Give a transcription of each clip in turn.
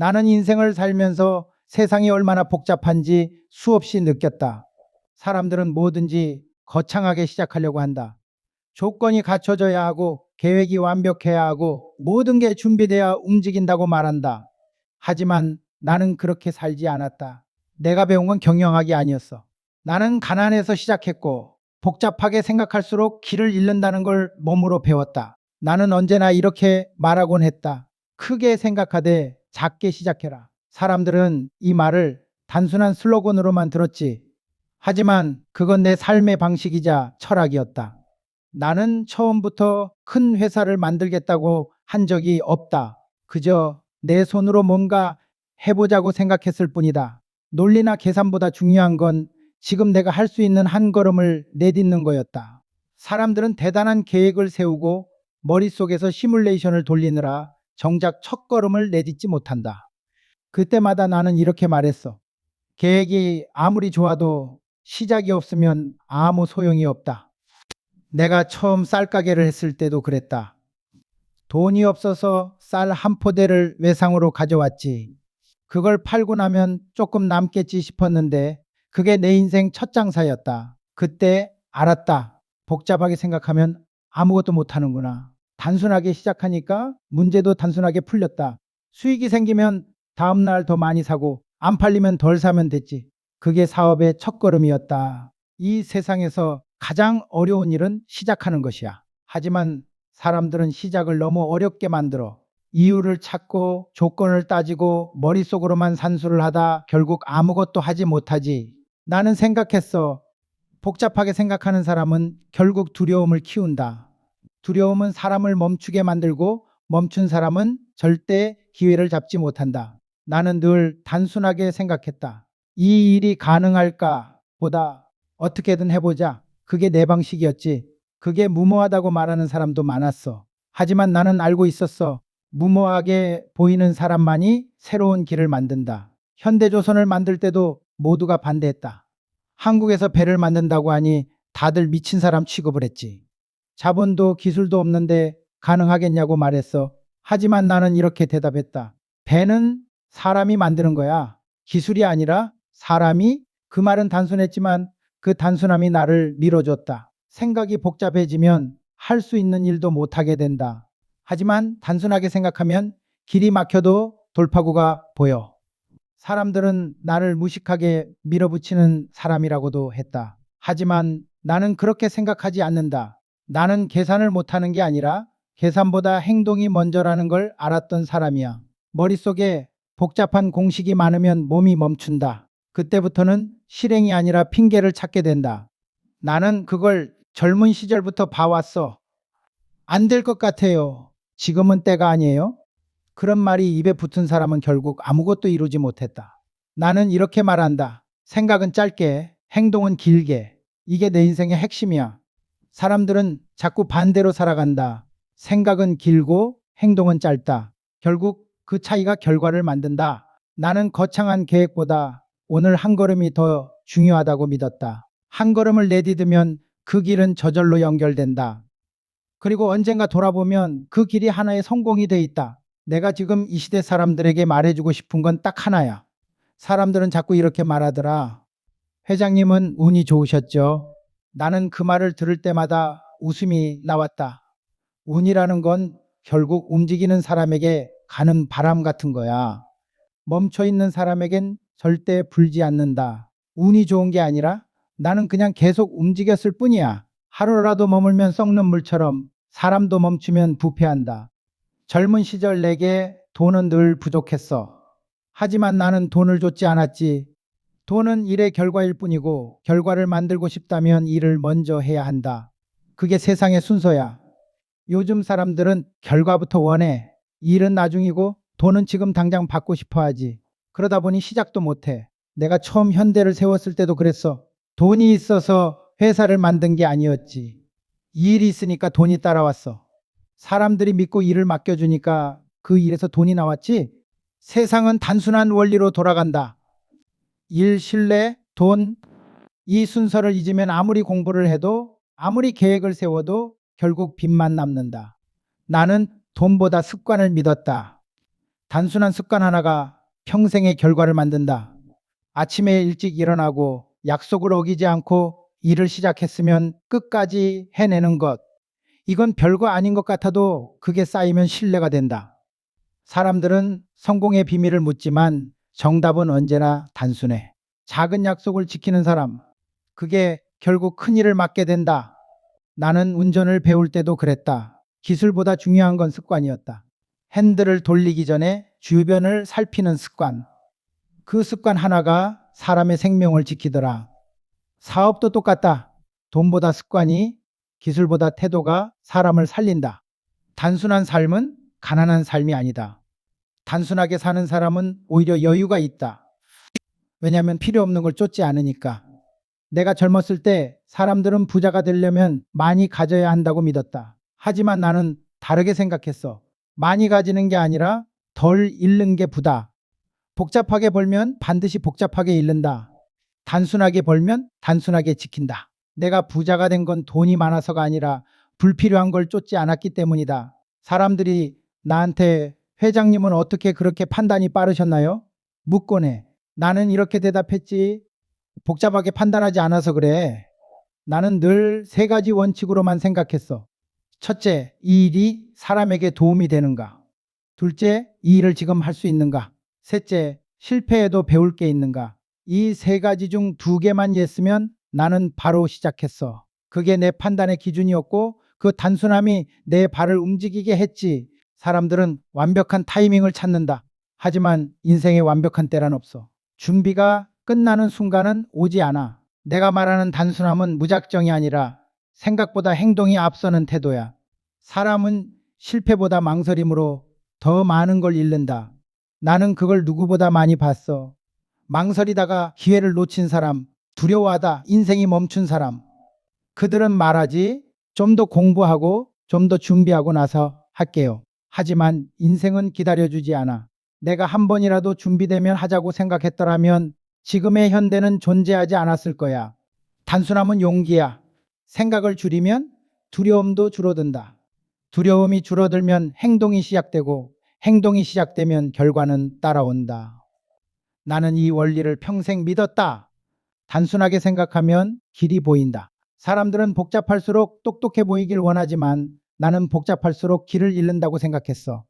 나는 인생을 살면서 세상이 얼마나 복잡한지 수없이 느꼈다. 사람들은 뭐든지 거창하게 시작하려고 한다. 조건이 갖춰져야 하고 계획이 완벽해야 하고 모든 게 준비돼야 움직인다고 말한다. 하지만 나는 그렇게 살지 않았다. 내가 배운 건 경영학이 아니었어. 나는 가난해서 시작했고 복잡하게 생각할수록 길을 잃는다는 걸 몸으로 배웠다. 나는 언제나 이렇게 말하곤 했다. 크게 생각하되 작게 시작해라. 사람들은 이 말을 단순한 슬로건으로만 들었지. 하지만 그건 내 삶의 방식이자 철학이었다. 나는 처음부터 큰 회사를 만들겠다고 한 적이 없다. 그저 내 손으로 뭔가 해보자고 생각했을 뿐이다. 논리나 계산보다 중요한 건 지금 내가 할 수 있는 한 걸음을 내딛는 거였다. 사람들은 대단한 계획을 세우고 머릿속에서 시뮬레이션을 돌리느라 정작 첫 걸음을 내딛지 못한다. 그때마다 나는 이렇게 말했어. 계획이 아무리 좋아도 시작이 없으면 아무 소용이 없다. 내가 처음 쌀가게를 했을 때도 그랬다. 돈이 없어서 쌀 한 포대를 외상으로 가져왔지. 그걸 팔고 나면 조금 남겠지 싶었는데 그게 내 인생 첫 장사였다. 그때 알았다. 복잡하게 생각하면 아무것도 못하는구나. 단순하게 시작하니까 문제도 단순하게 풀렸다. 수익이 생기면 다음날 더 많이 사고 안 팔리면 덜 사면 됐지. 그게 사업의 첫걸음이었다. 이 세상에서 가장 어려운 일은 시작하는 것이야. 하지만 사람들은 시작을 너무 어렵게 만들어 이유를 찾고 조건을 따지고 머릿속으로만 산수를 하다 결국 아무것도 하지 못하지. 나는 생각했어. 복잡하게 생각하는 사람은 결국 두려움을 키운다. 두려움은 사람을 멈추게 만들고 멈춘 사람은 절대 기회를 잡지 못한다. 나는 늘 단순하게 생각했다. 이 일이 가능할까 보다 어떻게든 해보자. 그게 내 방식이었지. 그게 무모하다고 말하는 사람도 많았어. 하지만 나는 알고 있었어. 무모하게 보이는 사람만이 새로운 길을 만든다. 현대조선을 만들 때도 모두가 반대했다. 한국에서 배를 만든다고 하니 다들 미친 사람 취급을 했지. 자본도 기술도 없는데 가능하겠냐고 말했어. 하지만 나는 이렇게 대답했다. 배는 사람이 만드는 거야. 기술이 아니라 사람이 그 말은 단순했지만 그 단순함이 나를 밀어줬다. 생각이 복잡해지면 할 수 있는 일도 못하게 된다. 하지만 단순하게 생각하면 길이 막혀도 돌파구가 보여. 사람들은 나를 무식하게 밀어붙이는 사람이라고도 했다. 하지만 나는 그렇게 생각하지 않는다. 나는 계산을 못하는 게 아니라 계산보다 행동이 먼저라는 걸 알았던 사람이야. 머릿속에 복잡한 공식이 많으면 몸이 멈춘다. 그때부터는 실행이 아니라 핑계를 찾게 된다. 나는 그걸 젊은 시절부터 봐왔어. 안 될 것 같아요. 지금은 때가 아니에요. 그런 말이 입에 붙은 사람은 결국 아무것도 이루지 못했다. 나는 이렇게 말한다. 생각은 짧게, 행동은 길게. 이게 내 인생의 핵심이야. 사람들은 자꾸 반대로 살아간다. 생각은 길고 행동은 짧다. 결국 그 차이가 결과를 만든다. 나는 거창한 계획보다 오늘 한 걸음이 더 중요하다고 믿었다. 한 걸음을 내디디면 그 길은 저절로 연결된다. 그리고 언젠가 돌아보면 그 길이 하나의 성공이 돼 있다. 내가 지금 이 시대 사람들에게 말해주고 싶은 건 딱 하나야. 사람들은 자꾸 이렇게 말하더라. 회장님은 운이 좋으셨죠. 나는 그 말을 들을 때마다 웃음이 나왔다. 운이라는 건 결국 움직이는 사람에게 가는 바람 같은 거야. 멈춰 있는 사람에겐 절대 불지 않는다. 운이 좋은 게 아니라 나는 그냥 계속 움직였을 뿐이야. 하루라도 머물면 썩는 물처럼 사람도 멈추면 부패한다. 젊은 시절 내게 돈은 늘 부족했어. 하지만 나는 돈을 줬지 않았지. 돈은 일의 결과일 뿐이고 결과를 만들고 싶다면 일을 먼저 해야 한다. 그게 세상의 순서야. 요즘 사람들은 결과부터 원해. 일은 나중이고 돈은 지금 당장 받고 싶어 하지. 그러다 보니 시작도 못해. 내가 처음 현대를 세웠을 때도 그랬어. 돈이 있어서 회사를 만든 게 아니었지. 일이 있으니까 돈이 따라왔어. 사람들이 믿고 일을 맡겨주니까 그 일에서 돈이 나왔지. 세상은 단순한 원리로 돌아간다. 일, 신뢰, 돈. 이 순서를 잊으면 아무리 공부를 해도 아무리 계획을 세워도 결국 빚만 남는다. 나는 돈보다 습관을 믿었다. 단순한 습관 하나가 평생의 결과를 만든다. 아침에 일찍 일어나고 약속을 어기지 않고 일을 시작했으면 끝까지 해내는 것. 이건 별거 아닌 것 같아도 그게 쌓이면 신뢰가 된다. 사람들은 성공의 비밀을 묻지만 정답은 언제나 단순해. 작은 약속을 지키는 사람. 그게 결국 큰 일을 맡게 된다. 나는 운전을 배울 때도 그랬다. 기술보다 중요한 건 습관이었다. 핸들을 돌리기 전에 주변을 살피는 습관. 그 습관 하나가 사람의 생명을 지키더라. 사업도 똑같다. 돈보다 습관이, 기술보다 태도가 사람을 살린다. 단순한 삶은 가난한 삶이 아니다. 단순하게 사는 사람은 오히려 여유가 있다. 왜냐하면 필요 없는 걸 쫓지 않으니까. 내가 젊었을 때 사람들은 부자가 되려면 많이 가져야 한다고 믿었다. 하지만 나는 다르게 생각했어. 많이 가지는 게 아니라 덜 잃는 게 부다. 복잡하게 벌면 반드시 복잡하게 잃는다. 단순하게 벌면 단순하게 지킨다. 내가 부자가 된 건 돈이 많아서가 아니라 불필요한 걸 쫓지 않았기 때문이다. 사람들이 나한테 회장님은 어떻게 그렇게 판단이 빠르셨나요? 묻곤 해. 나는 이렇게 대답했지. 복잡하게 판단하지 않아서 그래. 나는 늘 세 가지 원칙으로만 생각했어. 첫째, 이 일이 사람에게 도움이 되는가? 둘째, 이 일을 지금 할 수 있는가? 셋째, 실패해도 배울 게 있는가? 이 세 가지 중 두 개만 였으면 나는 바로 시작했어. 그게 내 판단의 기준이었고 그 단순함이 내 발을 움직이게 했지. 사람들은 완벽한 타이밍을 찾는다. 하지만 인생에 완벽한 때란 없어. 준비가 끝나는 순간은 오지 않아. 내가 말하는 단순함은 무작정이 아니라 생각보다 행동이 앞서는 태도야. 사람은 실패보다 망설임으로 더 많은 걸 잃는다. 나는 그걸 누구보다 많이 봤어. 망설이다가 기회를 놓친 사람, 두려워하다 인생이 멈춘 사람. 그들은 말하지 좀 더 공부하고 좀 더 준비하고 나서 할게요. 하지만 인생은 기다려주지 않아. 내가 한 번이라도 준비되면 하자고 생각했더라면 지금의 현대는 존재하지 않았을 거야. 단순함은 용기야. 생각을 줄이면 두려움도 줄어든다. 두려움이 줄어들면 행동이 시작되고 행동이 시작되면 결과는 따라온다. 나는 이 원리를 평생 믿었다. 단순하게 생각하면 길이 보인다. 사람들은 복잡할수록 똑똑해 보이길 원하지만 나는 복잡할수록 길을 잃는다고 생각했어.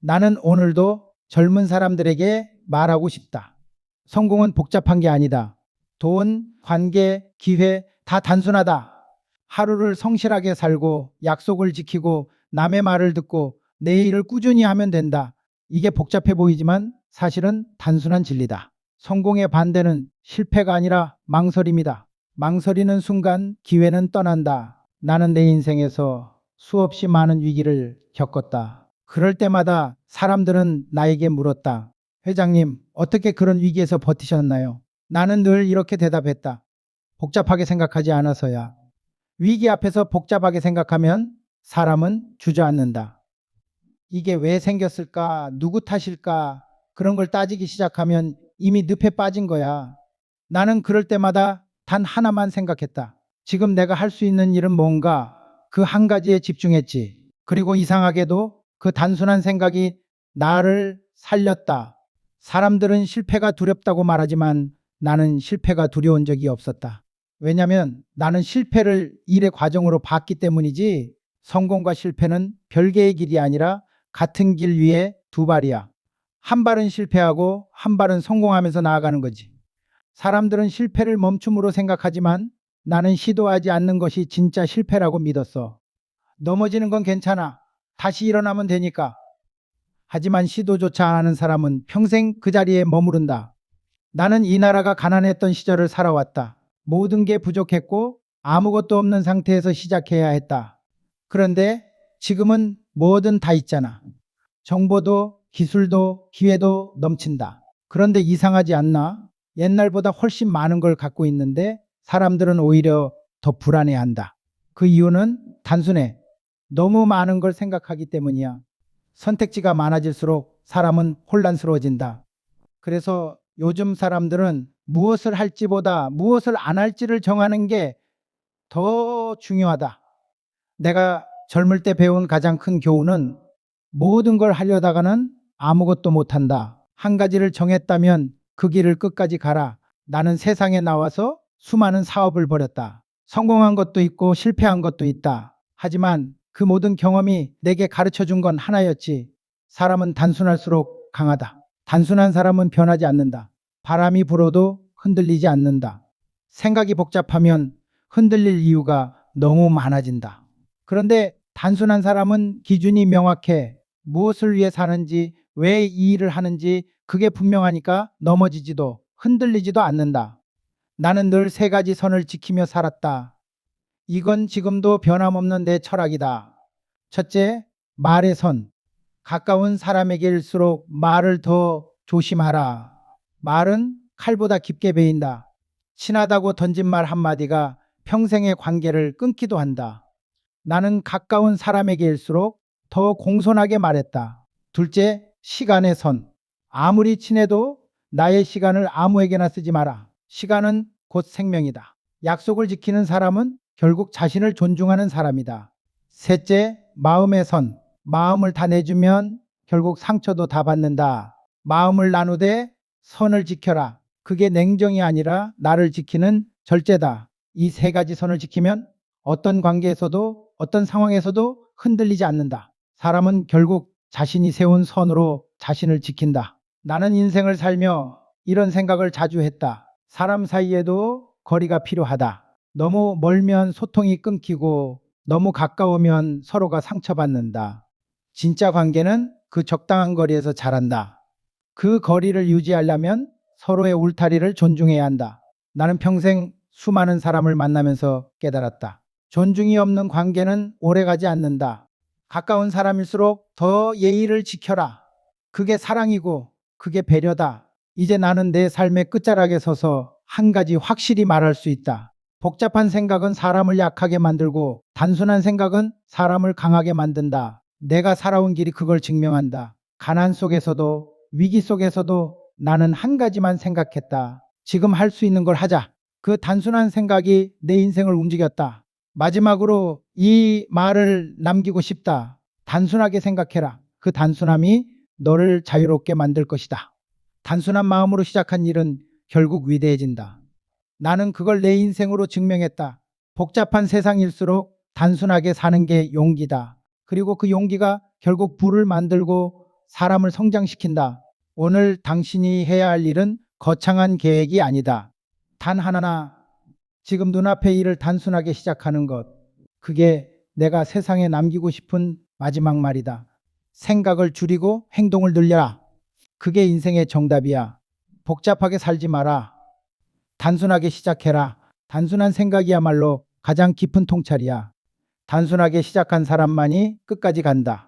나는 오늘도 젊은 사람들에게 말하고 싶다. 성공은 복잡한 게 아니다. 돈, 관계, 기회 다 단순하다. 하루를 성실하게 살고 약속을 지키고 남의 말을 듣고 내 일을 꾸준히 하면 된다. 이게 복잡해 보이지만 사실은 단순한 진리다. 성공의 반대는 실패가 아니라 망설임이다. 망설이는 순간 기회는 떠난다. 나는 내 인생에서 수없이 많은 위기를 겪었다. 그럴 때마다 사람들은 나에게 물었다. 회장님, 어떻게 그런 위기에서 버티셨나요? 나는 늘 이렇게 대답했다. 복잡하게 생각하지 않아서야. 위기 앞에서 복잡하게 생각하면 사람은 주저앉는다. 이게 왜 생겼을까? 누구 탓일까? 그런 걸 따지기 시작하면 이미 늪에 빠진 거야. 나는 그럴 때마다 단 하나만 생각했다. 지금 내가 할 수 있는 일은 뭔가 그 한 가지에 집중했지. 그리고 이상하게도 그 단순한 생각이 나를 살렸다. 사람들은 실패가 두렵다고 말하지만 나는 실패가 두려운 적이 없었다. 왜냐면 나는 실패를 일의 과정으로 봤기 때문이지 성공과 실패는 별개의 길이 아니라 같은 길 위에 두 발이야. 한 발은 실패하고 한 발은 성공하면서 나아가는 거지. 사람들은 실패를 멈춤으로 생각하지만 나는 시도하지 않는 것이 진짜 실패라고 믿었어. 넘어지는 건 괜찮아. 다시 일어나면 되니까. 하지만 시도조차 안 하는 사람은 평생 그 자리에 머무른다. 나는 이 나라가 가난했던 시절을 살아왔다. 모든 게 부족했고 아무것도 없는 상태에서 시작해야 했다. 그런데 지금은 뭐든 다 있잖아. 정보도 기술도 기회도 넘친다. 그런데 이상하지 않나? 옛날보다 훨씬 많은 걸 갖고 있는데 사람들은 오히려 더 불안해한다. 그 이유는 단순해. 너무 많은 걸 생각하기 때문이야. 선택지가 많아질수록 사람은 혼란스러워진다. 그래서 요즘 사람들은 무엇을 할지보다 무엇을 안 할지를 정하는 게 더 중요하다. 내가 젊을 때 배운 가장 큰 교훈은 모든 걸 하려다가는 아무것도 못한다. 한 가지를 정했다면 그 길을 끝까지 가라. 나는 세상에 나와서 수많은 사업을 벌였다. 성공한 것도 있고 실패한 것도 있다. 하지만 그 모든 경험이 내게 가르쳐 준 건 하나였지. 사람은 단순할수록 강하다. 단순한 사람은 변하지 않는다. 바람이 불어도 흔들리지 않는다. 생각이 복잡하면 흔들릴 이유가 너무 많아진다. 그런데 단순한 사람은 기준이 명확해. 무엇을 위해 사는지, 왜 이 일을 하는지 그게 분명하니까 넘어지지도 흔들리지도 않는다. 나는 늘 세 가지 선을 지키며 살았다. 이건 지금도 변함없는 내 철학이다. 첫째, 말의 선. 가까운 사람에게일수록 말을 더 조심하라. 말은 칼보다 깊게 베인다. 친하다고 던진 말 한마디가 평생의 관계를 끊기도 한다. 나는 가까운 사람에게일수록 더 공손하게 말했다. 둘째, 시간의 선. 아무리 친해도 나의 시간을 아무에게나 쓰지 마라. 시간은 곧 생명이다. 약속을 지키는 사람은 결국 자신을 존중하는 사람이다. 셋째, 마음의 선. 마음을 다 내주면 결국 상처도 다 받는다. 마음을 나누되 선을 지켜라. 그게 냉정이 아니라 나를 지키는 절제다. 이 세 가지 선을 지키면 어떤 관계에서도 어떤 상황에서도 흔들리지 않는다. 사람은 결국 자신이 세운 선으로 자신을 지킨다. 나는 인생을 살며 이런 생각을 자주 했다. 사람 사이에도 거리가 필요하다. 너무 멀면 소통이 끊기고 너무 가까우면 서로가 상처받는다. 진짜 관계는 그 적당한 거리에서 자란다. 그 거리를 유지하려면 서로의 울타리를 존중해야 한다. 나는 평생 수많은 사람을 만나면서 깨달았다. 존중이 없는 관계는 오래가지 않는다. 가까운 사람일수록 더 예의를 지켜라. 그게 사랑이고 그게 배려다. 이제 나는 내 삶의 끝자락에 서서 한 가지 확실히 말할 수 있다. 복잡한 생각은 사람을 약하게 만들고 단순한 생각은 사람을 강하게 만든다. 내가 살아온 길이 그걸 증명한다. 가난 속에서도 위기 속에서도 나는 한 가지만 생각했다. 지금 할 수 있는 걸 하자. 그 단순한 생각이 내 인생을 움직였다. 마지막으로 이 말을 남기고 싶다. 단순하게 생각해라. 그 단순함이 너를 자유롭게 만들 것이다. 단순한 마음으로 시작한 일은 결국 위대해진다. 나는 그걸 내 인생으로 증명했다. 복잡한 세상일수록 단순하게 사는 게 용기다. 그리고 그 용기가 결국 불을 만들고 사람을 성장시킨다. 오늘 당신이 해야 할 일은 거창한 계획이 아니다. 단 하나나 지금 눈앞의 일을 단순하게 시작하는 것. 그게 내가 세상에 남기고 싶은 마지막 말이다. 생각을 줄이고 행동을 늘려라. 그게 인생의 정답이야. 복잡하게 살지 마라. 단순하게 시작해라. 단순한 생각이야말로 가장 깊은 통찰이야. 단순하게 시작한 사람만이 끝까지 간다.